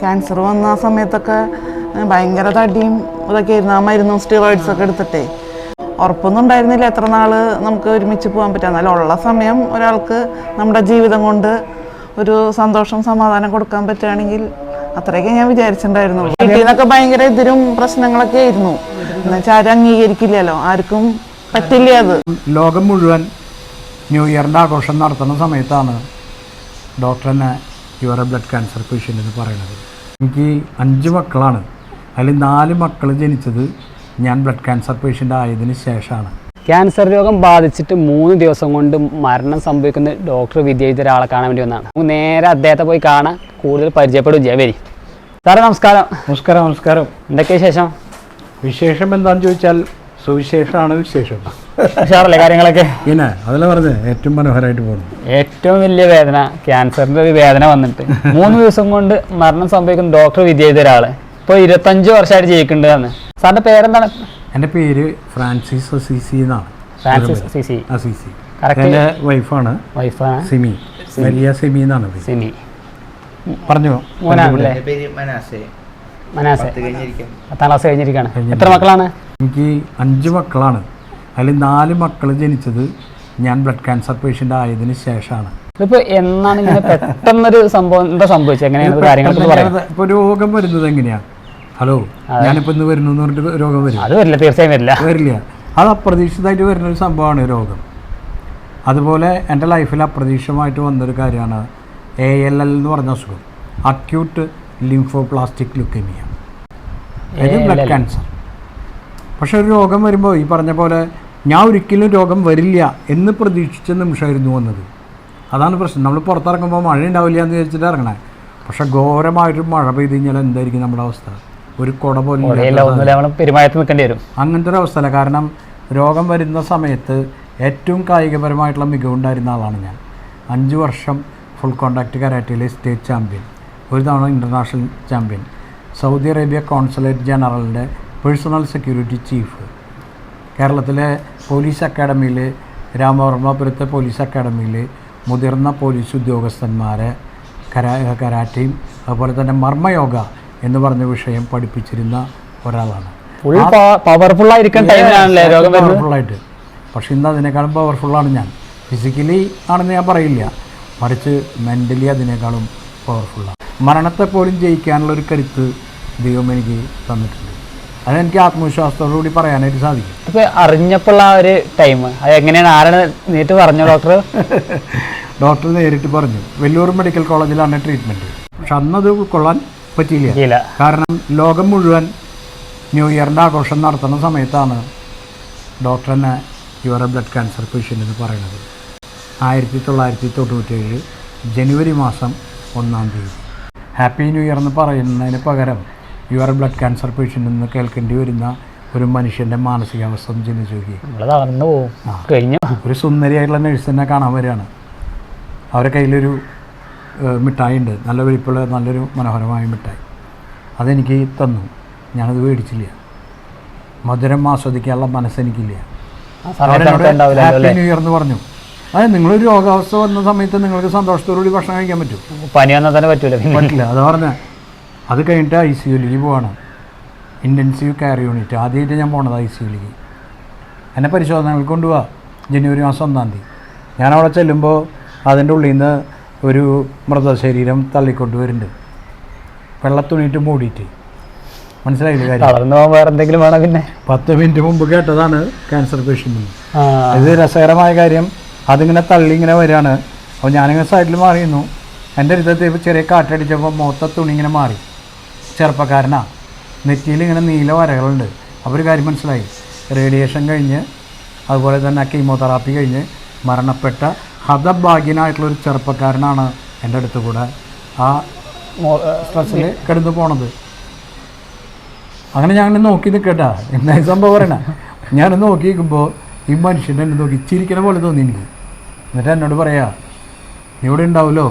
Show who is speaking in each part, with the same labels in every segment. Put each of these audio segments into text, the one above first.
Speaker 1: Cancer വന്ന ആ സമയത്തൊക്കെ ഭയങ്കര തടിയും ഇതൊക്കെ ആയിരുന്നു. ആ മരുന്നും സ്റ്റിറോയിഡ്സ് ഒക്കെ എടുത്തിട്ടേ. ഉറപ്പൊന്നും ഉണ്ടായിരുന്നില്ല. എത്ര നാൾ നമുക്ക് ഒരുമിച്ച് പോകാൻ പറ്റുക. എന്നാലും ഉള്ള സമയം ഒരാൾക്ക് നമ്മുടെ ജീവിതം കൊണ്ട് ഒരു സന്തോഷം സമാധാനം കൊടുക്കാൻ പറ്റുകയാണെങ്കിൽ അത്രയൊക്കെ ഞാൻ വിചാരിച്ചിട്ടുണ്ടായിരുന്നുള്ളൂ വീട്ടിൽ നിന്നൊക്കെ ഭയങ്കര എതിരും പ്രശ്നങ്ങളൊക്കെ ആയിരുന്നു. എന്നുവെച്ചാൽ ആരും അംഗീകരിക്കില്ലല്ലോ. ആർക്കും പറ്റില്ല അത്.
Speaker 2: ലോകം മുഴുവൻ ന്യൂ ഇയറിന്റെ ആഘോഷം നടത്തുന്ന സമയത്താണ് ഡോക്ടർ എന്നെ യുവർ ബ്ലഡ് ക്യാൻസർ പേഷ്യന്റ് എന്ന് പറയുന്നത്. എനിക്ക് അഞ്ച് മക്കളാണ്. അതിൽ നാല് മക്കൾ ജനിച്ചത് ഞാൻ ബ്ലഡ് ക്യാൻസർ പേഷ്യന്റ് ആയതിനു ശേഷമാണ്.
Speaker 3: ക്യാൻസർ രോഗം ബാധിച്ചിട്ട് മൂന്ന് ദിവസം കൊണ്ട് മരണം സംഭവിക്കുന്ന ഡോക്ടർ വിദ്യ ഒരാളെ കാണാൻ വേണ്ടി വന്നാണ് നമുക്ക് നേരെ അദ്ദേഹത്തെ പോയി കാണാൻ കൂടുതൽ പരിചയപ്പെടും ചെയ്യാം. വരി. സാറേ നമസ്കാരം.
Speaker 2: നമസ്കാരം നമസ്കാരം.
Speaker 3: എന്തൊക്കെയാ ശേഷം
Speaker 2: വിശേഷം എന്താണെന്ന് ചോദിച്ചാൽ സുവിശേഷമാണ് വിശേഷം.
Speaker 3: ഉഷാറല്ലേ കാര്യങ്ങളൊക്കെ?
Speaker 2: പിന്നെ അതല്ല പറഞ്ഞത് ഏറ്റവും മനോഹരമായിട്ട് പോകുന്നു.
Speaker 3: ഏറ്റവും വലിയ വേദന ക്യാൻസറിന്റെ ഒരു വേദന വന്നിട്ട്. മൂന്ന് ദിവസം കൊണ്ട് മരണം സംഭവിക്കുന്ന ഡോക്ടർ വിദ്യ ഒരാൾ. ഇപ്പോൾ ഇരുപത്തഞ്ച് വർഷമായിട്ട് ജീവിക്കേണ്ടതാണ് സാറിന്റെ പേരെന്താണ്?
Speaker 2: എന്റെ പേര് ഫ്രാൻസിസ് അസീസി എന്നാണ്.
Speaker 3: Francis
Speaker 2: Assisi. എന്റെ വൈഫാണ്
Speaker 3: വൈഫാണ്
Speaker 2: സിമി. വലിയ സിമി എന്നാണ് പേര്.
Speaker 3: സിനി
Speaker 2: പറഞ്ഞു?
Speaker 3: മോനാണല്ലേ?
Speaker 4: മനാസെ.
Speaker 3: മനാസെ.
Speaker 4: പത്താം
Speaker 3: ക്ലാസ് കഴിഞ്ഞിരിക്കുകയാണ്. എത്ര മക്കളാണ്?
Speaker 2: എനിക്ക് അഞ്ച് മക്കളാണ്. അതിൽ നാല് മക്കൾ ജനിച്ചത് ഞാൻ ബ്ലഡ് ക്യാൻസർ പേഷ്യന്റ് ആയതിനു ശേഷമാണ്.
Speaker 3: ഇതിപ്പോ എന്നാണ് ഇങ്ങനെ പെട്ടെന്നൊരു സംഭവം? എന്താ സംഭവിച്ചത്? എങ്ങനെയാണ്
Speaker 2: ഇപ്പൊ രോഗം വരുന്നത് എങ്ങനെയാ? ഹലോ ഞാനിപ്പോ ഇന്ന് വരുന്നു എന്ന് പറഞ്ഞിട്ട് രോഗം വരും?
Speaker 3: അത് വരില്ല തീർച്ചയായും വരില്ല.
Speaker 2: വരില്ല. അത് അപ്രതീക്ഷിതമായിട്ട് വരുന്ന ഒരു സംഭവമാണ് രോഗം. അതുപോലെ എന്റെ ലൈഫിൽ അപ്രതീക്ഷിതമായിട്ട് വന്നൊരു കാര്യമാണ് എ എൽ എൽ എന്ന് പറഞ്ഞ അസുഖം. Acute lymphoplastic plastic leukaemia blood. Cancer. പക്ഷെ ഒരു രോഗം വരുമ്പോൾ ഈ പറഞ്ഞ പോലെ ഞാൻ ഒരിക്കലും രോഗം വരില്ല എന്ന് പ്രതീക്ഷിച്ച നിമിഷമായിരുന്നു വന്നത്. അതാണ് പ്രശ്നം. നമ്മൾ പുറത്തിറങ്ങുമ്പോൾ മഴ ഉണ്ടാവില്ല എന്ന് വിചാരിച്ചിട്ട് ഇറങ്ങണേ. പക്ഷെ ഘോരമായിട്ട് മഴ പെയ്ത് കഴിഞ്ഞാൽ എന്തായിരിക്കും നമ്മുടെ അവസ്ഥ? ഒരു കുട പോലും അങ്ങനത്തെ ഒരു അവസ്ഥയല്ല. കാരണം രോഗം വരുന്ന സമയത്ത് ഏറ്റവും കായികപരമായിട്ടുള്ള മികവുണ്ടായിരുന്ന ആളാണ് ഞാൻ. അഞ്ച് വർഷം ഫുൾ കോണ്ടാക്റ്റ് കരാറ്റയിലെ സ്റ്റേറ്റ് ചാമ്പ്യൻ ഒരു തവണ international champion Saudi Arabia consulate ജനറലിന്റെ പേഴ്സണൽ സെക്യൂരിറ്റി ചീഫ്. കേരളത്തിലെ പോലീസ് അക്കാഡമിയിൽ രാമവർമ്മപുരത്തെ പോലീസ് അക്കാഡമിയിൽ മുതിർന്ന പോലീസ് ഉദ്യോഗസ്ഥന്മാരെ കരാ കരാറ്റയും അതുപോലെ തന്നെ മർമ്മയോഗ എന്ന് പറഞ്ഞ വിഷയം പഠിപ്പിച്ചിരുന്ന ഒരാളാണ്. പവർഫുള്ളായിട്ട് പക്ഷെ ഇന്ന് അതിനേക്കാളും പവർഫുള്ളാണ് ഞാൻ. ഫിസിക്കലി ആണെന്ന് ഞാൻ പറയില്ല. മറിച്ച് മെന്റലി അതിനേക്കാളും പവർഫുള്ളാണ് മരണത്തെപ്പോലും ജയിക്കാനുള്ള ഒരു കരുത്ത് ദൈവം എനിക്ക് തന്നിട്ടുണ്ട്. അതെനിക്ക് ആത്മവിശ്വാസത്തോടു കൂടി പറയാനായിട്ട് സാധിക്കും.
Speaker 3: അപ്പോൾ അറിഞ്ഞപ്പോൾ ആ ഒരു ടൈം അത് എങ്ങനെയാണ്? ആരാണ് നേരിട്ട് പറഞ്ഞു ഡോക്ടർ
Speaker 2: ഡോക്ടർ നേരിട്ട് പറഞ്ഞു. വെല്ലൂർ മെഡിക്കൽ കോളേജിലാണ് ട്രീറ്റ്മെന്റ് പക്ഷെ അന്നത് ഉൾക്കൊള്ളാൻ പറ്റിയില്ല. കാരണം ലോകം മുഴുവൻ ന്യൂ ഇയറിന്റെ ആഘോഷം നടത്തുന്ന സമയത്താണ് ഡോക്ടർ തന്നെ യുവർ ബ്ലഡ് ക്യാൻസർ പേഷ്യന്റ് എന്ന് പറയുന്നത്. ആയിരത്തി തൊള്ളായിരത്തി തൊണ്ണൂറ്റേഴ് ജനുവരി മാസം ഒന്നാം തീയതി. ഹാപ്പി ന്യൂ ഇയർ എന്ന് പറയുന്നതിന് പകരം യുവർ ബ്ലഡ് ക്യാൻസർ പേഷ്യന്റ് എന്ന് കേൾക്കേണ്ടി വരുന്ന ഒരു മനുഷ്യന്റെ മാനസികാവസ്ഥ ഒന്ന് ചിന്തിച്ച് നോക്കി
Speaker 3: കഴിഞ്ഞു.
Speaker 2: ഒരു സുന്ദരിയായിട്ടുള്ള നഴ്സ് തന്നെ കാണാൻ വരികയാണ്. അവരുടെ കയ്യിലൊരു മിഠായി ഉണ്ട് നല്ല വലിപ്പമുള്ള നല്ലൊരു മനോഹരമായ മിഠായി. അതെനിക്ക് തന്നു. ഞാനത് മേടിച്ചില്ല. മധുരം ആസ്വദിക്കാനുള്ള മനസ്സെനിക്കില്ല ഹാപ്പി ന്യൂ ഇയർ എന്ന് പറഞ്ഞു. അതെ നിങ്ങളൊരു രോഗാവസ്ഥ വന്ന സമയത്ത് നിങ്ങൾക്ക് സന്തോഷത്തോടുകൂടി ഭക്ഷണം കഴിക്കാൻ പറ്റും.
Speaker 3: പനി വന്നാൽ തന്നെ
Speaker 2: പറ്റില്ല. അതാ പറഞ്ഞ. അത് കഴിഞ്ഞിട്ട് ഐ സി യുലേക്ക് പോവാണ്. Intensive care unit. ആദ്യമായിട്ട് ഞാൻ പോണത് ഐ സി യുലേക്ക് എന്നെ പരിശോധനകൾ കൊണ്ടുപോവാ. ജനുവരി മാസം ഒന്നാം തീയതി. ഞാൻ അവിടെ ചെല്ലുമ്പോൾ അതിന്റെ ഉള്ളിൽ നിന്ന് ഒരു മൃതശരീരം തള്ളിക്കൊണ്ട് വരുന്നുണ്ട്. വെള്ളത്തുണിയിട്ട് മൂടിയിട്ട്. മനസ്സിലായില്ലേ കാര്യം?
Speaker 3: വേറെ എന്തെങ്കിലും വേണം പിന്നെ?
Speaker 2: പത്ത് മിനിറ്റ് മുമ്പ് കേട്ടതാണ് ക്യാൻസർ
Speaker 3: പേഷ്യന്റ്
Speaker 2: ഇത് രസകരമായ കാര്യം. അതിങ്ങനെ തള്ളി ഇങ്ങനെ വരികയാണ് അപ്പോൾ ഞാനിങ്ങനെ സൈഡിൽ മാറിയിരുന്നു. എന്റെ അടുത്ത് ചെറിയ കാറ്റടിച്ചപ്പോൾ മൊത്ത തുണി ഇങ്ങനെ മാറി. ചെറുപ്പക്കാരനാ. നെറ്റിയിൽ ഇങ്ങനെ നീല വരകളുണ്ട്. അപ്പോൾ ഒരു കാര്യം മനസ്സിലായി. റേഡിയേഷൻ കഴിഞ്ഞ് അതുപോലെ തന്നെ കീമോതെറാപ്പി കഴിഞ്ഞ് മരണപ്പെട്ട ഹതഭാഗ്യനായിട്ടുള്ളൊരു ചെറുപ്പക്കാരനാണ് എന്റെ അടുത്ത് കൂടെ ആ സ്ട്രെസ്സിൽ കിടന്നു പോണത്. അങ്ങനെ ഞാൻ നോക്കി നിൽക്കട്ടാ. എന്താ സംഭവം പറയണ? ഞാൻ നോക്കി നിൽക്കുമ്പോൾ ഈ മനുഷ്യന്റെ എന്നെ നോക്കി ചിരിക്കണ പോലെ തോന്നി എനിക്ക്. എന്നിട്ട് എന്നോട് പറയാ നീ ഇവിടെ ഉണ്ടാവുമല്ലോ.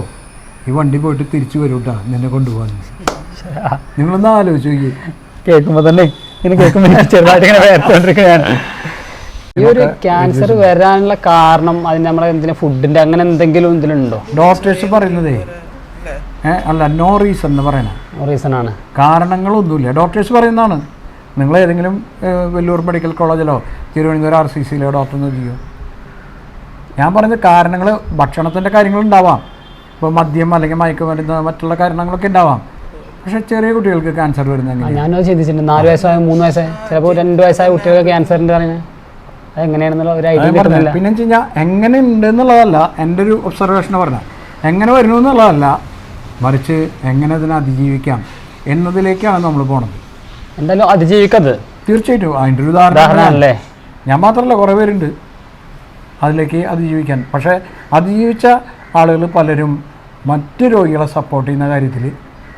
Speaker 2: ഈ വണ്ടി പോയിട്ട് തിരിച്ചു വരൂട്ടാ നിന്നെ കൊണ്ടുപോകാൻ. നിങ്ങളൊന്ന് ആലോചിച്ച് നോക്കി.
Speaker 3: കേൾക്കുമ്പോ തന്നെ ഇങ്ങനെ കേൾക്കുമ്പോ എനിക്ക് ചെറുതായിട്ട് ഇങ്ങനെ വേർത്തോണ്ടിരിക്കുകയാണ് ഈ ഒരു ക്യാൻസർ വരാനുള്ള കാരണം അതിന് നമ്മളെ എന്തിനാ ഫുഡിന്റെ അങ്ങനെ എന്തെങ്കിലും ഇതിലുണ്ടോ?
Speaker 2: ഡോക്ടേഴ്സ് പറയുന്നതേ അല്ല നോ റീസൺ എന്ന് പറയണ.
Speaker 3: റീസൺ ആണ്.
Speaker 2: കാരണങ്ങളൊന്നുമില്ല. ഡോക്ടേഴ്സ് പറയുന്നതാണ്. നിങ്ങൾ ഏതെങ്കിലും വെല്ലൂർ മെഡിക്കൽ കോളേജിലോ തിരുവനന്തപുരം ആർ സി സിയിലോ ഡോക്ടർ നോക്കിയോ ഞാൻ പറയുന്നത് കാരണങ്ങൾ ഭക്ഷണത്തിന്റെ കാര്യങ്ങളുണ്ടാവാം. ഇപ്പോൾ മദ്യം അല്ലെങ്കിൽ മയക്കുമരുന്ന് മറ്റുള്ള കാരണങ്ങളൊക്കെ ഉണ്ടാവാം. പക്ഷേ ചെറിയ കുട്ടികൾക്ക് ക്യാൻസർ എങ്ങനെ
Speaker 3: ഞാനത് ചിന്തിച്ചിട്ടുണ്ട്. നാല് വയസ്സായ മൂന്ന് വയസ്സായ? ചിലപ്പോൾ രണ്ട് വയസ്സായ കുട്ടികൾക്ക് ക്യാൻസറിന്റെ പറയുന്നത് അത് എങ്ങനെയാണെന്നുള്ള ഒരു ഐഡിയ കിട്ടുന്നില്ല.
Speaker 2: പിന്നെ വെച്ച് കഴിഞ്ഞാൽ എങ്ങനെ ഉണ്ട് എന്നുള്ളതല്ല എന്റെ ഒരു ഒബ്സർവേഷൻ പറഞ്ഞ എങ്ങനെ വരുന്നു എന്നുള്ളതല്ല മറിച്ച് എങ്ങനെ അതിനെ അതിജീവിക്കാം എന്നതിലേക്കാണ് നമ്മൾ പോണത്.
Speaker 3: എന്തായാലും അതിജീവിക്കത്
Speaker 2: തീർച്ചയായിട്ടും. അതിന്റെ ഒരു ഉദാഹരണം
Speaker 3: ഉദാഹരണമല്ലേ
Speaker 2: ഞാൻ മാത്രമല്ല കുറേ പേരുണ്ട് അതിലേക്ക് അതിജീവിക്കാൻ. പക്ഷേ അതിജീവിച്ച ആളുകൾ പലരും മറ്റു രോഗികളെ സപ്പോർട്ട് ചെയ്യുന്ന കാര്യത്തിൽ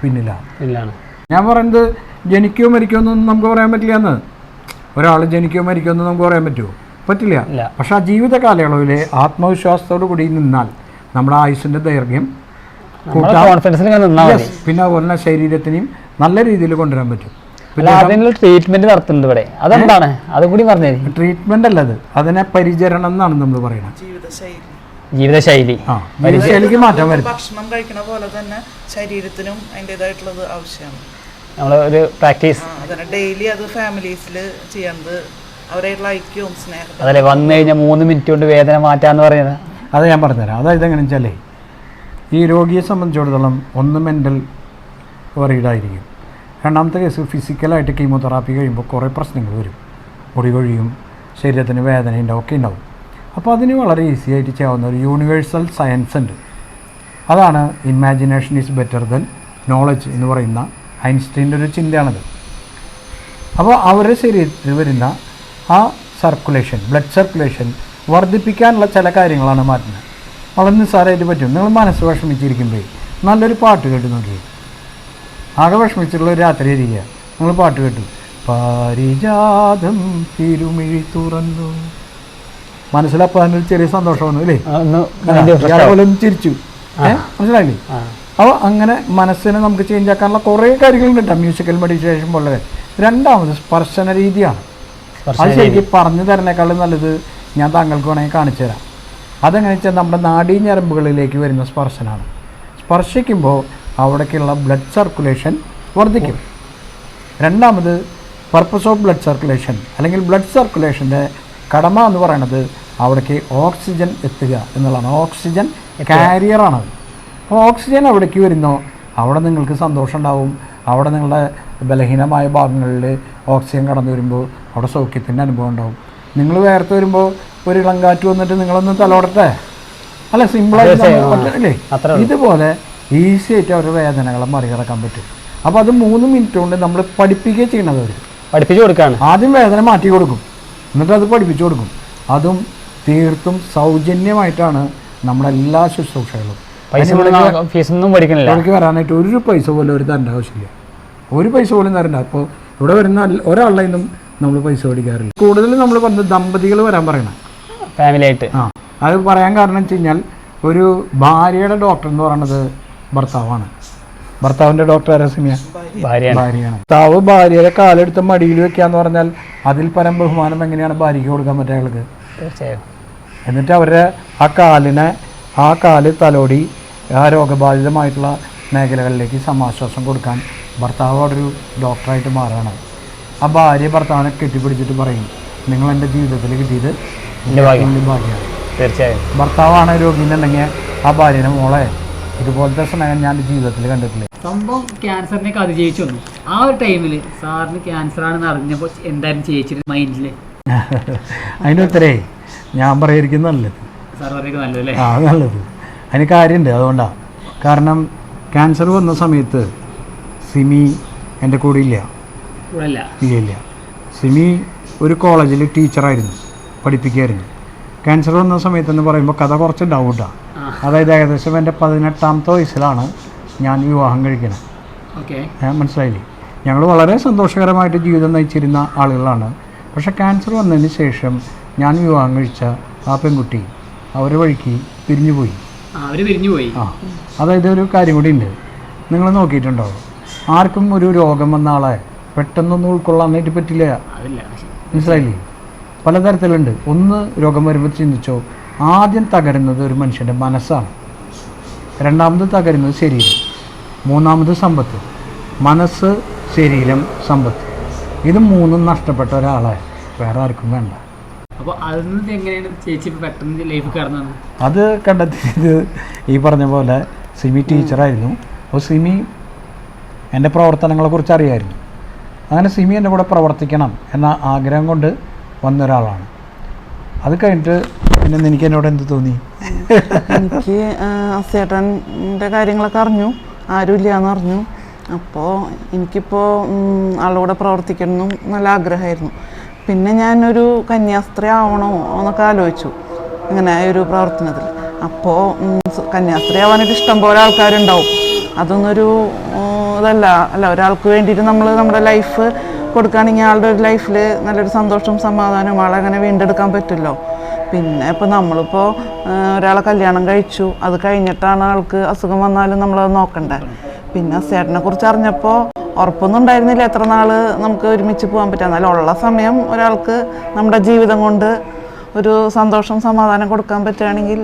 Speaker 2: പിന്നിലാണ്
Speaker 3: ഇല്ലാണ്.
Speaker 2: ഞാൻ പറയുന്നത് ജനിക്കോ മരിക്കോ ഒന്നും നമുക്ക് പറയാൻ പറ്റില്ല എന്ന്. ഒരാൾ ജനിക്കോ മരിക്കോ ഒന്നും നമുക്ക് പറയാൻ പറ്റുമോ? പറ്റില്ല.
Speaker 3: ഇല്ല.
Speaker 2: പക്ഷെ ആ ജീവിത കാലയളവിൽ ആത്മവിശ്വാസത്തോടു കൂടി നിന്നാൽ നമ്മുടെ ആയുസിന്റെ ദൈർഘ്യം പിന്നെ അതുപോലെ തന്നെ ശരീരത്തിനെയും നല്ല രീതിയിൽ കൊണ്ടുവരാൻ പറ്റും.
Speaker 3: അല്ല അതിനുള്ള ട്രീറ്റ്മെന്റ് നടത്തുന്നുണ്ട് ഇവിടെ. അതെന്താണ്? അതും പറഞ്ഞേ
Speaker 2: ട്രീറ്റ്മെന്റ് അല്ലത്. അതിനെ പരിചരണം എന്നാണ് നമ്മൾ പറയുന്നത്
Speaker 1: ജീവിതശൈലി.
Speaker 2: മാറ്റം വരും
Speaker 1: ഭക്ഷണം കഴിക്കുന്ന പോലെ തന്നെ ശരീരത്തിനും അതിന്റെതായിട്ടുള്ളത് ആവശ്യമാണ്.
Speaker 3: നമ്മൾ ഒരു പ്രാക്ടീസ്.
Speaker 1: ഡെയിലി അത് ഫാമിലീസിൽ ചെയ്യണത് അവരായിട്ടുള്ള ഐക്യവും
Speaker 3: അതല്ലേ വന്നു കഴിഞ്ഞാൽ മൂന്ന് മിനിറ്റ് കൊണ്ട് വേദന മാറ്റാന്ന് പറയുന്നത്.
Speaker 2: അത് ഞാൻ പറഞ്ഞുതരാം. അതായത് എങ്ങനെയാണെന്ന് വെച്ചാലേ ഈ രോഗിയെ സംബന്ധിച്ചിടത്തോളം ഒന്ന് മെന്റൽ വറീഡായിരിക്കും രണ്ടാമത്തെ കേസ് ഫിസിക്കലായിട്ട് കീമോതെറാപ്പി കഴിയുമ്പോൾ കുറേ പ്രശ്നങ്ങൾ വരും. മുടി കൊഴിയും ശരീരത്തിന് വേദന ഉണ്ടാവും ഒക്കെ ഉണ്ടാവും. അപ്പോൾ അതിന് വളരെ ഈസി ആയിട്ട് ചെയ്യാവുന്ന ഒരു യൂണിവേഴ്സൽ സയൻസ് ഉണ്ട്. അതാണ് imagination is better than knowledge എന്ന് പറയുന്ന ഐൻസ്റ്റീന്റെ ഒരു ചിന്തയാണത്. അപ്പോൾ അവരുടെ ശരീരത്തിൽ വരുന്ന ആ സർക്കുലേഷൻ ബ്ലഡ് സർക്കുലേഷൻ വർദ്ധിപ്പിക്കാനുള്ള ചില കാര്യങ്ങളാണ് മാറ്റുന്നത്. വളരെ നിസ്സാരമായിട്ട് പറ്റും. നിങ്ങൾ മനസ്സ് വിഷമിച്ചിരിക്കുമ്പോൾ നല്ലൊരു പാട്ട് കേട്ട് നോക്കി ആകെ വിഷമിച്ചിട്ടുള്ള ഒരു രാത്രി ഇരിക്കുക നിങ്ങൾ പാട്ട് കേട്ടു. പാരിജാതം തിരുമിഴി തുറന്നു. മനസ്സിലപ്പോൾ അതിനൊരു ചെറിയ സന്തോഷം വന്നു അല്ലേ ഇയാളെ ചിരിച്ചു? മനസ്സിലായില്ലേ. അപ്പോൾ അങ്ങനെ മനസ്സിനെ നമുക്ക് ചേഞ്ച് ആക്കാനുള്ള കുറേ കാര്യങ്ങളുണ്ട് കേട്ടോ മ്യൂസിക്കൽ മെഡിറ്റേഷൻ പോലെ. രണ്ടാമത് സ്പർശന രീതിയാണ്. അത് ശരിക്കും പറഞ്ഞു തരുന്നേക്കാളും നല്ലത് ഞാൻ താങ്കൾക്ക് വേണമെങ്കിൽ കാണിച്ചു തരാം. അതെങ്ങനെ വെച്ചാൽ നമ്മുടെ നാഡീഞരമ്പുകളിലേക്ക് വരുന്ന സ്പർശനമാണ് സ്പർശിക്കുമ്പോൾ അവിടേക്കുള്ള ബ്ലഡ് സർക്കുലേഷൻ വർദ്ധിക്കും. രണ്ടാമത് പർപ്പസ് ഓഫ് ബ്ലഡ് സർക്കുലേഷൻ അല്ലെങ്കിൽ ബ്ലഡ് സർക്കുലേഷന്റെ കടമ എന്ന് പറയുന്നത് അവിടേക്ക് ഓക്സിജൻ എത്തുക എന്നുള്ളതാണ്. ഓക്സിജൻ കാരിയറാണത് അപ്പോൾ ഓക്സിജൻ അവിടേക്ക് വരുന്നോ അവിടെ നിങ്ങൾക്ക് സന്തോഷം ഉണ്ടാവും. അവിടെ നിങ്ങളുടെ ബലഹീനമായ ഭാഗങ്ങളിൽ ഓക്സിജൻ കടന്നു വരുമ്പോൾ അവിടെ സൗഖ്യത്തിന്റെ അനുഭവം ഉണ്ടാവും. നിങ്ങൾ വേർത്ത് വരുമ്പോൾ ഒരു ഇളം കാറ്റ് വന്നിട്ട് നിങ്ങളൊന്ന് തലോടട്ടെ. അല്ല സിമ്പിളായിട്ട് ഇതുപോലെ ഈസി ആയിട്ട് അവരുടെ വേദനകളെ മറികടക്കാൻ പറ്റും. അപ്പോൾ അത് മൂന്ന് മിനിറ്റ് കൊണ്ട് നമ്മൾ പഠിപ്പിക്കുകയും ചെയ്യണത് അവർ
Speaker 3: പഠിപ്പിച്ചു കൊടുക്കുകയാണ്.
Speaker 2: ആദ്യം വേദന മാറ്റി കൊടുക്കും. എന്നിട്ട് അത് പഠിപ്പിച്ചു കൊടുക്കും. അതും തീർത്തും സൗജന്യമായിട്ടാണ് നമ്മുടെ എല്ലാ ശുശ്രൂഷകളും.
Speaker 3: പൈസ ഫീസൊന്നും പഠിക്കണില്ല.
Speaker 2: ഇവിടേക്ക് വരാനായിട്ട് ഒരു പൈസ പോലും ഒരു തരേണ്ട ആവശ്യമില്ല. ഒരു പൈസ പോലും തരണ്ട. അപ്പോൾ ഇവിടെ വരുന്ന ഒരാളുടെ നിന്നും നമ്മൾ പൈസ പഠിക്കാറില്ല കൂടുതലും നമ്മൾ പറഞ്ഞ ദമ്പതികൾ വരാൻ പറയണം.
Speaker 3: ഫാമിലി ആയിട്ട്.
Speaker 2: ആ അത് പറയാൻ കാരണം വെച്ച് കഴിഞ്ഞാൽ ഒരു ഭാര്യയുടെ ഡോക്ടർ എന്ന് പറയുന്നത് ഭർത്താവാണ്. ഭർത്താവിന്റെ ഡോക്ടർ ആരസിമിയ
Speaker 3: ഭാര്യയാണ്.
Speaker 2: ഭർത്താവ് ഭാര്യയുടെ കാലെടുത്ത് മടിയിൽ വെക്കാന്ന് പറഞ്ഞാൽ അതിൽ പരം ബഹുമാനം എങ്ങനെയാണ് ഭാര്യയ്ക്ക് കൊടുക്കാൻ പറ്റുക അയാൾക്ക്?
Speaker 3: തീർച്ചയായും.
Speaker 2: എന്നിട്ട് അവരുടെ ആ കാലിനെ ആ കാൽ തലോടി ആ രോഗബാധിതമായിട്ടുള്ള മേഖലകളിലേക്ക് സമാശ്വാസം കൊടുക്കാൻ ഭർത്താവ് അവിടെ ഒരു ഡോക്ടറായിട്ട് മാറുകയാണ്. ആ ഭാര്യ ഭർത്താവിനെ കെട്ടിപ്പിടിച്ചിട്ട് പറയും നിങ്ങൾ എന്റെ ജീവിതത്തിൽ കിട്ടിയത് എന്റെ ഭാഗ്യമാണ്.
Speaker 3: തീർച്ചയായും.
Speaker 2: ഭർത്താവാണ് രോഗി എന്നുണ്ടെങ്കിൽ ആ ഭാര്യനെ മോളെ ഇതുപോലത്തെ സ്നേഹം ഞാൻ ജീവിതത്തിൽ കണ്ടിട്ടില്ല.
Speaker 3: സംഭവം ക്യാൻസറിനെയൊക്കെ അതിജയിച്ചു വന്നു. ആ ഒരു ടൈമിൽ സാറിന് ക്യാൻസർ ആണെന്ന് അറിഞ്ഞപ്പോൾ എന്തായാലും ചേച്ചിയുടെ മൈൻഡിൽ
Speaker 2: അതിന്റെ ഉത്തരേ ഞാൻ പറയായിരിക്കും നല്ലത്.
Speaker 3: സാർ നല്ലതല്ലേ?
Speaker 2: ആ നല്ലത്. അതിന് കാര്യമുണ്ട് അതുകൊണ്ടാണ് കാരണം ക്യാൻസർ വന്ന സമയത്ത് സിമി എന്റെ കൂടെ ഇല്ല. ഇല്ല ഇല്ല. സിമി ഒരു കോളേജിൽ ടീച്ചറായിരുന്നു പഠിപ്പിക്കുകയായിരുന്നു ക്യാൻസർ വന്ന സമയത്തെന്ന് പറയുമ്പോൾ കഥ കുറച്ച് ഡൗട്ടാണ്. അതായത് ഏകദേശം എന്റെ പതിനെട്ടാമത്തെ വയസ്സിലാണ് ഞാൻ വിവാഹം കഴിക്കണം.
Speaker 3: ഓക്കെ.
Speaker 2: മനസ്സിലായില്ലേ? ഞങ്ങൾ വളരെ സന്തോഷകരമായിട്ട് ജീവിതം നയിച്ചിരുന്ന ആളുകളാണ്. പക്ഷേ ക്യാൻസർ വന്നതിന് ശേഷം ഞാൻ വിവാഹം കഴിച്ച ആ പെൺകുട്ടി അവരെ വഴിക്ക് പിരിഞ്ഞുപോയി
Speaker 3: അവർ പിരിഞ്ഞു പോയി.
Speaker 2: ആ അതായത് ഒരു കാര്യം കൂടി ഉണ്ട്. നിങ്ങൾ നോക്കിയിട്ടുണ്ടോ? ആർക്കും ഒരു രോഗം വന്ന ആളെ പെട്ടെന്നൊന്നും ഉൾക്കൊള്ളാനായിട്ട് പറ്റില്ല. മനസ്സിലായില്ലേ? പലതരത്തിലുണ്ട്. ഒന്ന് രോഗം വരുമ്പോൾ ചിന്തിച്ചോ ആദ്യം തകരുന്നത് ഒരു മനുഷ്യന്റെ മനസ്സാണ്. രണ്ടാമത് തകരുന്നത് ശരീരം. മൂന്നാമത് സമ്പത്ത്. മനസ്സ് ശരീരം സമ്പത്ത്. ഇത് മൂന്നും നഷ്ടപ്പെട്ട ഒരാളെ വേറെ ആർക്കും വേണ്ട.
Speaker 3: അപ്പോൾ അതിൽ നിന്ന് എങ്ങനെയാണ് ചേച്ചി പെട്ടെന്ന് ലൈഫ് കടന്നത്?
Speaker 2: അത് കണ്ടെത്തിയത് ഈ പറഞ്ഞ പോലെ സിമി ടീച്ചറായിരുന്നു അപ്പോൾ സിമി എന്റെ പ്രവർത്തനങ്ങളെക്കുറിച്ച് അറിയായിരുന്നു. അങ്ങനെ സിമി എന്റെ കൂടെ പ്രവർത്തിക്കണം എന്ന ആഗ്രഹം കൊണ്ട് വന്ന ഒരാളാണ്. അത് കഴിഞ്ഞിട്ട് പിന്നെ എനിക്ക് എന്നോട് എന്ത് തോന്നി?
Speaker 1: എനിക്ക് അസേട്ടന്റെ കാര്യങ്ങളൊക്കെ അറിഞ്ഞു. ആരുമില്ല എന്ന് പറഞ്ഞു അപ്പോൾ എനിക്കിപ്പോൾ ആളുകൂടെ കൂടെ പ്രവർത്തിക്കണം നല്ല ആഗ്രഹമായിരുന്നു. പിന്നെ ഞാനൊരു കന്യാസ്ത്രീ ആവണോ എന്നൊക്കെ ആലോചിച്ചു ഇങ്ങനെ ഒരു പ്രവർത്തനത്തിൽ. അപ്പോൾ കന്യാസ്ത്രീ ആവാനൊരു ഇഷ്ടം പോലെ ആൾക്കാരുണ്ടാവും. അതൊന്നൊരു ഇതല്ല അല്ല ഒരാൾക്ക് വേണ്ടിയിട്ട് നമ്മൾ നമ്മുടെ ലൈഫ് കൊടുക്കുകയാണെങ്കിൽ ആളുടെ ഒരു ലൈഫിൽ നല്ലൊരു സന്തോഷവും സമാധാനവും ആളെ അങ്ങനെ വീണ്ടെടുക്കാൻ പറ്റുമല്ലോ. പിന്നെ ഇപ്പോൾ നമ്മളിപ്പോൾ ഒരാളെ കല്യാണം കഴിച്ചു. അത് കഴിഞ്ഞിട്ടാണ് ആൾക്ക് അസുഖം വന്നാലും നമ്മളത് നോക്കണ്ടേ. പിന്നെ സേട്ടനെ കുറിച്ച് അറിഞ്ഞപ്പോൾ ഉറപ്പൊന്നും ഉണ്ടായിരുന്നില്ല എത്ര നാൾ നമുക്ക് ഒരുമിച്ച് പോകാൻ പറ്റുക. എന്നാലും ഉള്ള സമയം ഒരാൾക്ക് നമ്മുടെ ജീവിതം കൊണ്ട് ഒരു സന്തോഷം സമാധാനം കൊടുക്കാൻ പറ്റുകയാണെങ്കിൽ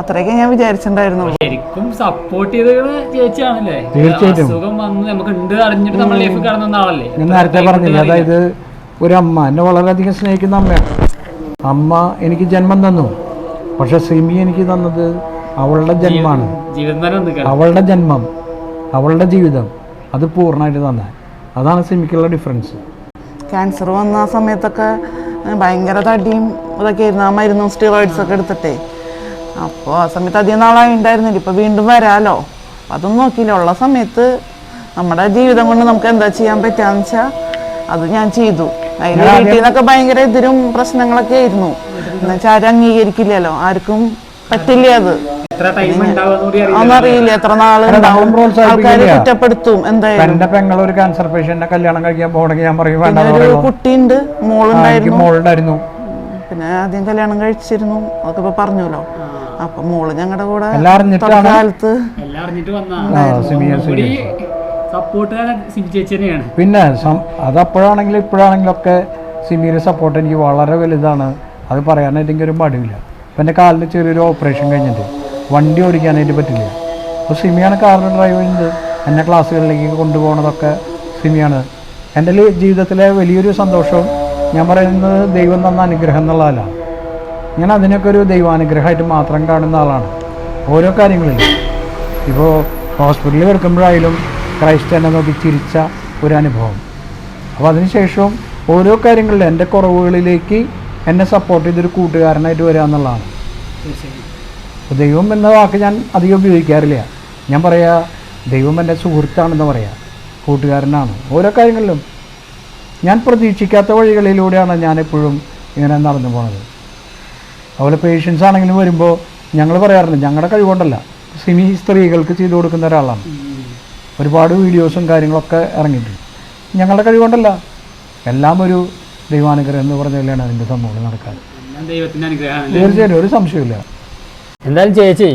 Speaker 1: അത്രയൊക്കെ ഞാൻ വിചാരിച്ചിട്ടുണ്ടായിരുന്നുള്ളൂ
Speaker 4: ശരിക്കും സപ്പോർട്ട് ചെയ്തത് ചേച്ചിയാണല്ലേ?
Speaker 2: തീർച്ചയായിട്ടും.
Speaker 4: അസുഖം വന്ന് നമുക്ക് ഉണ്ട് അറിഞ്ഞിട്ട് നമ്മൾ ലൈഫ് കടന്ന ആളല്ലേ?
Speaker 2: ഞാൻ നേരത്തെ പറഞ്ഞില്ല അതായത് ഒരു അമ്മ എന്നെ വളരെയധികം സ്നേഹിക്കുന്ന അമ്മയാണ്. അമ്മ എനിക്ക് ജന്മം തന്നു. പക്ഷെ സിമി എനിക്ക് തന്നത് അവളുടെ ജന്മമാണ്.
Speaker 4: ജീവിതം
Speaker 2: അവളുടെ ജന്മം. അവളുടെ ജീവിതം. അത് പൂർണമായിട്ട് തന്നെ. അതാണ് സിമിക്കുള്ള ഡിഫറൻസ്
Speaker 1: ക്യാൻസർ വന്ന ആ സമയത്തൊക്കെ ഭയങ്കര തടിയും ഇതൊക്കെ ആയിരുന്നു. ആ മരുന്നും സ്റ്റിറോയിഡ്സ് ഒക്കെ എടുത്തിട്ടേ. അപ്പോൾ ആ സമയത്ത് അധികം നാളായി ഉണ്ടായിരുന്നില്ല. ഇപ്പോൾ വീണ്ടും വരാലോ. അപ്പം അതൊന്നും നോക്കിയില്ല. ഉള്ള സമയത്ത് നമ്മുടെ ജീവിതം കൊണ്ട് നമുക്ക് എന്താ ചെയ്യാൻ പറ്റുകയെന്ന് വെച്ചാൽ അത് ഞാൻ ചെയ്തു. അതിൽ വീട്ടിൽ നിന്നൊക്കെ ഭയങ്കര ഇതിലും പ്രശ്നങ്ങളൊക്കെ ആയിരുന്നു. എന്നുവെച്ചാൽ ആരും അംഗീകരിക്കില്ലല്ലോ. ആർക്കും പറ്റില്ല അത്.
Speaker 4: അറിയില്ല.
Speaker 1: എത്ര നാൾ ആൾക്കാരെ. കുറ്റപ്പെടുത്തും എന്തായാലും.
Speaker 2: എന്റെ പെങ്ങൾ ഒരു ക്യാൻസർ പേഷ്യന്റിനെ കല്യാണം കഴിക്കാൻ പോകണമെങ്കിൽ ഞാൻ പറയും
Speaker 1: കുട്ടിയുണ്ട് മോളുണ്ടായിരുന്നു.
Speaker 2: മോളുണ്ടായിരുന്നു.
Speaker 1: പിന്നെ ആദ്യം കല്യാണം കഴിച്ചിരുന്നു. അതൊക്കെ ഇപ്പൊ പറഞ്ഞല്ലോ. അപ്പൊ മോൾ ഞങ്ങളുടെ കൂടെ കാലത്ത്
Speaker 2: പിന്നെ അതപ്പോഴാണെങ്കിലും ഇപ്പോഴാണെങ്കിലും ഒക്കെ സിമിയുടെ സപ്പോർട്ട് എനിക്ക് വളരെ വലുതാണ്. അത് പറയാനായിട്ട് എനിക്കൊരു മടിയില്ല ഇപ്പം എന്റെ കാലിന് ചെറിയൊരു ഓപ്പറേഷൻ കഴിഞ്ഞിട്ട് വണ്ടി ഓടിക്കാനായിട്ട് പറ്റില്ല. അപ്പോൾ സിമിയാണ് കാറിൽ ഡ്രൈവ് ചെയ്യുന്നത്. എന്നെ ക്ലാസ്സുകളിലേക്ക് കൊണ്ടുപോകണതൊക്കെ സിമിയാണ്. എന്റെ ജീവിതത്തിലെ വലിയൊരു സന്തോഷവും ഞാൻ പറയുന്നത് ദൈവം തന്ന അനുഗ്രഹം എന്നുള്ളതല്ല ഞാൻ അതിനൊക്കെ ഒരു ദൈവാനുഗ്രഹമായിട്ട് മാത്രം കാണുന്ന ആളാണ്. ഓരോ കാര്യങ്ങളിലും. ഇപ്പോൾ ഹോസ്പിറ്റലിൽ കിടക്കുമ്പോഴായാലും ക്രൈസ്റ്റ് എന്നെ നോക്കി ചിരിച്ച ഒരു അനുഭവം അപ്പോൾ അതിനുശേഷം ഓരോ കാര്യങ്ങളിലും എന്റെ കുറവുകളിലേക്ക് എന്നെ സപ്പോർട്ട് ചെയ്തൊരു കൂട്ടുകാരനായിട്ട് വരിക എന്നുള്ളതാണ്. ദൈവം എന്ന വാക്ക് ഞാൻ അധികം ഉപയോഗിക്കാറില്ല. ഞാൻ പറയാ ദൈവം എന്റെ സുഹൃത്താണെന്ന് പറയാം. കൂട്ടുകാരനാണ്. ഓരോ കാര്യങ്ങളിലും ഞാൻ പ്രതീക്ഷിക്കാത്ത വഴികളിലൂടെയാണ് ഞാനെപ്പോഴും ഇങ്ങനെ നടന്നു പോണത്. അതുപോലെ പേഷ്യൻസ് ആണെങ്കിലും വരുമ്പോൾ ഞങ്ങൾ പറയാറുണ്ട് ഞങ്ങളുടെ കഴിവുകൊണ്ടല്ല. സിമി സ്ത്രീകൾക്ക് ചെയ്തു കൊടുക്കുന്ന ഒരാളാണ്. ഒരുപാട് വീഡിയോസും കാര്യങ്ങളൊക്കെ ഇറങ്ങിയിട്ടുണ്ട്. ഞങ്ങളുടെ കഴിവുകൊണ്ടല്ല. എല്ലാം ഒരു ദൈവാനുഗ്രഹം എന്ന് പറഞ്ഞ പോലെയാണ് അതിന്റെ സംഭവങ്ങൾ നടക്കാറ്.
Speaker 4: എല്ലാം ദൈവത്തിന്റെ അനുഗ്രഹമാണ്
Speaker 2: തീർച്ചയായിട്ടും ഒരു സംശയമില്ല
Speaker 3: എന്തായാലും ചേച്ചി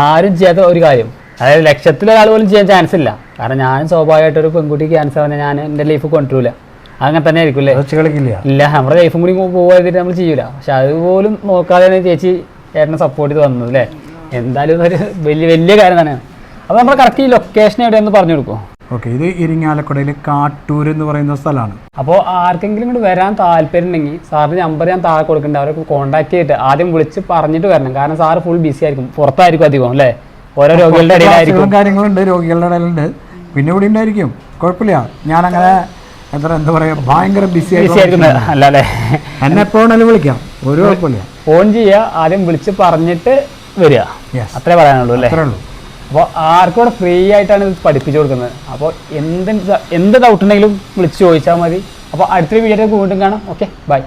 Speaker 3: ആരും ചെയ്യാത്ത ഒരു കാര്യം. അതായത് ലക്ഷത്തിലൊരാൾ പോലും ചെയ്യാൻ ചാൻസ് ഇല്ല. കാരണം ഞാൻ സ്വാഭാവികമായിട്ട് ഒരു പെൺകുട്ടി ക്യാൻസർ വന്നാൽ ഞാൻ എന്റെ ലൈഫ് കൊണ്ടുവരില്ല അങ്ങനെ തന്നെ ആയിരിക്കും അല്ലേ?
Speaker 2: കളിക്കില്ല.
Speaker 3: ഇല്ല നമ്മുടെ ലൈഫും കൂടി പോകാതിട്ട് നമ്മൾ ചെയ്യൂല. പക്ഷെ അതുപോലും നോക്കാതെയാണ് ചേച്ചി ചേട്ടനെ സപ്പോർട്ട് ചെയ്ത് വന്നത് അല്ലേ? എന്തായാലും ഒരു വലിയ വലിയ കാര്യം തന്നെയാണ്. അപ്പോൾ നമ്മൾ കറക്റ്റ് ഈ ലൊക്കേഷൻ എവിടെയെന്ന് പറഞ്ഞു കൊടുക്കുമോ
Speaker 2: ഓക്കെ ഇത് ഇരിങ്ങാലക്കുടയിൽ കാട്ടൂർ എന്ന് പറയുന്ന സ്ഥലമാണ്.
Speaker 3: അപ്പോൾ ആർക്കെങ്കിലും ഇങ്ങോട്ട് വരാൻ താല്പര്യം ഉണ്ടെങ്കിൽ സാറിന് നമ്പർ ഞാൻ താഴെ കൊടുക്കുന്നുണ്ട് അവരെ കോൺടാക്ട് ചെയ്തിട്ട് ആദ്യം വിളിച്ച് പറഞ്ഞിട്ട് വരണം. കാരണം സാറ് ഫുൾ ബിസി ആയിരിക്കും. പുറത്തായിരിക്കും അധികം അല്ലേ? ഓരോ രോഗികളുടെ ഇടയിലായിരിക്കും.
Speaker 2: കാര്യങ്ങളുണ്ട് രോഗികളുടെ ഇടയിലുണ്ട്. പിന്നെ ഇവിടെ ഉണ്ടായിരിക്കും. കുഴപ്പമില്ല. ഞാനങ്ങനെ എത്ര എന്താ പറയുക ഭയങ്കര ബിസി
Speaker 3: ബിസി ആയിരിക്കും അല്ല അല്ലേ?
Speaker 2: എന്നെ എപ്പോഴാണെങ്കിലും വിളിക്കാം. ഒരു കുഴപ്പമില്ല.
Speaker 3: ഫോൺ ചെയ്യുക ആദ്യം വിളിച്ച് പറഞ്ഞിട്ട് വരിക. അത്രേ പറയാനുള്ളൂ അല്ലേ?
Speaker 2: അത്രേ ഉള്ളൂ.
Speaker 3: അപ്പോൾ ആർക്കും ഫ്രീ ആയിട്ടാണ് ഇത് പഠിപ്പിച്ചു കൊടുക്കുന്നത്. അപ്പോൾ എന്ത് എന്ത് ഡൗട്ട് ഉണ്ടെങ്കിലും വിളിച്ച് ചോദിച്ചാൽ മതി. അപ്പോൾ അടുത്തൊരു വീഡിയോ വീണ്ടും കാണാം. Okay bye